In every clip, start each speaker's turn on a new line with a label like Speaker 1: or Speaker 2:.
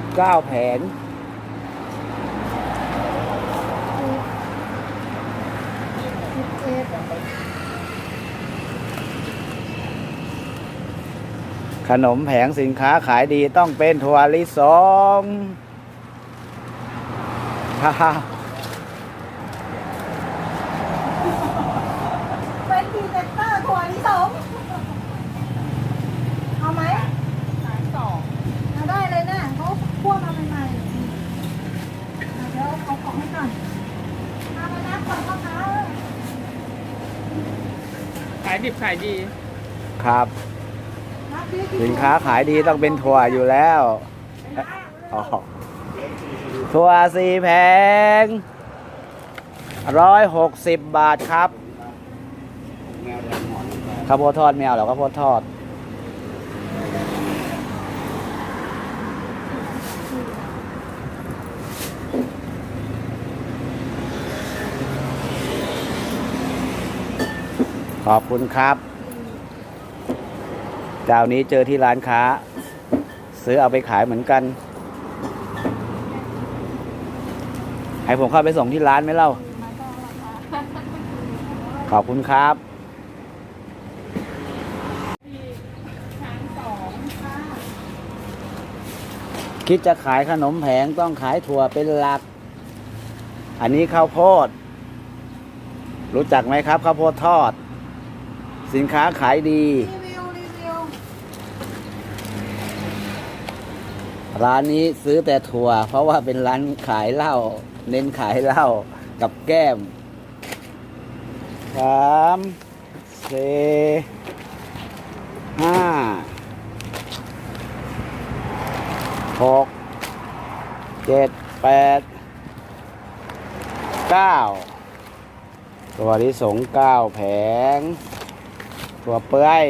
Speaker 1: บเก้าแผงขนมแผงสินค้าขายดีต้องเป็นถั่วลิสงฮ่า
Speaker 2: เป็นพรีเซนเตอร์ถั่วลิสงเอาไหมสายสองเอาได้เลยนะเขาคั่วมาใหม่ๆอะเดี๋ยวเอาของให้ก่อนเอามานับก่อนพ่อค้า
Speaker 3: ขายดิบขายดี
Speaker 1: ครับ
Speaker 2: นับดิ
Speaker 1: สินค้าขายดีต้องเป็นถั่วอยู่แล้วอ๋อถั่วสี่แผงร้อยหกสิบบาทครับข้าวโพดทอดแมวเหรอข้าวโพดทอด ขอบคุณครับ เจ้านี้เจอที่ร้านค้า ซื้อเอาไปขายเหมือนกัน ให้ผมเข้าไปส่งที่ร้านไหมเล่า ขอบคุณครับ คิดจะขายขนมแผงต้องขายถั่วเป็นหลัก อันนี้ข้าวโพด รู้จักไหมครับข้าวโพดทอด สินค้าขายดี
Speaker 2: รีวิวรีวิว
Speaker 1: ร้านนี้ซื้อแต่ถั่ว เพราะว่าเป็นร้านขายเหล้าเน้นขายเหล้ากับแก้มสามสี่ห้าหกเจ็ดแปดเก้าตัวที่สงเก้าแผง ตัวเปื่อย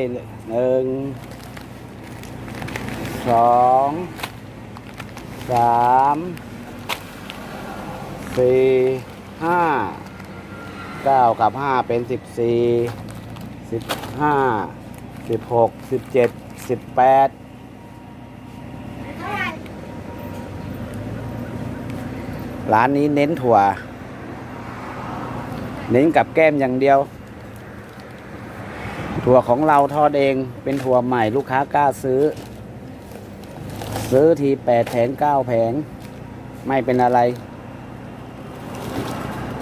Speaker 1: หนึ่งสองสามสี่ห้าเก้ากับห้าเป็นสิบสี่สิบห้าสิบหกสิบเจ็ดสิบแปดร้านนี้เน้นถั่ว เน้นกับแก้มอย่างเดียว ถั่วของเราทอดเองเป็นถั่วใหม่ลูกค้ากล้าซื้อ ซื้อทีแปดแผงเก้าแผง ไม่เป็นอะไร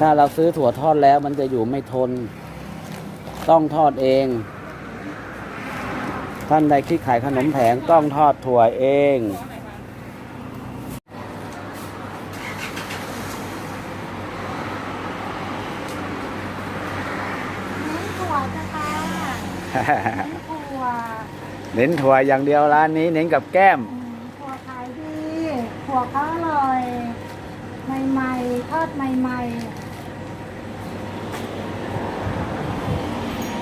Speaker 1: ถ้าเราซื้อถั่วทอดแล้วมันจะอยู่ไม่ทน ต้องทอดเอง ท่านใดที่ขายขนมแผงต้องทอดถั่วเอง
Speaker 2: เน้นถั่วจ้ะค่ะเน้น ถั่ว
Speaker 1: เน้นถั่วอย่างเดียวร้านนี้เน้นกับแก้ม
Speaker 2: อืมถั่วขายดีถั่วก็อร่อย ใหม่ๆทอดใหม่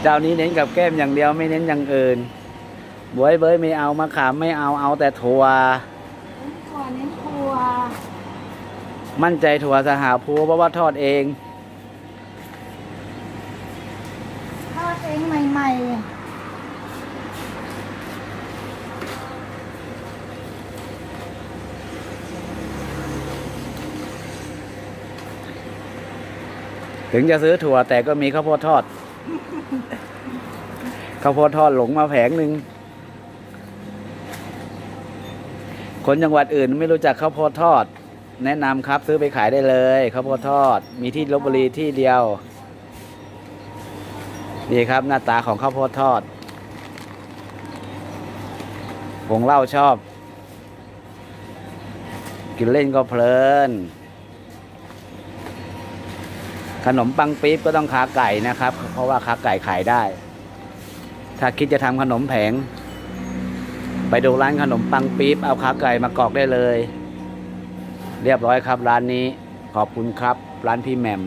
Speaker 1: เจ้านี้เน้นกับแก้มอย่างเดียวไม่เน้นอย่างอื่นบวยเบยไม่เอามะขามไม่เอาเอาแต่ถั่ว
Speaker 2: ๆเน้นถั่วเน้นถั่ว
Speaker 1: มั่นใจถั่วสหาภูเพราะว่าทอดเอง
Speaker 2: ทอดเองใหม่ๆ
Speaker 1: ถึงจะซื้อถั่วแต่ก็มีข้าวโพดทอด ข้าวโพดทอดหลงมาแผงหนึ่ง คนจังหวัดอื่นไม่รู้จักข้าวโพดทอด แนะนำครับซื้อไปขายได้เลยข้าวโพดทอด มีที่ลบบุรีที่เดียว นี่ครับหน้าตาของข้าวโพดทอดผงเหล้าชอบ กินเล่นก็เพลิน ขนมปังปี๊บก็ต้องขาไก่นะครับ เพราะว่าขาไก่ขายได้ ถ้าคิดจะทำขนมแผง ไปดูร้านขนมปังปี๊บเอาขาไก่มากรอกได้เลย เรียบร้อยครับร้านนี้ขอบคุณครับ ร้านพี่แหม่ม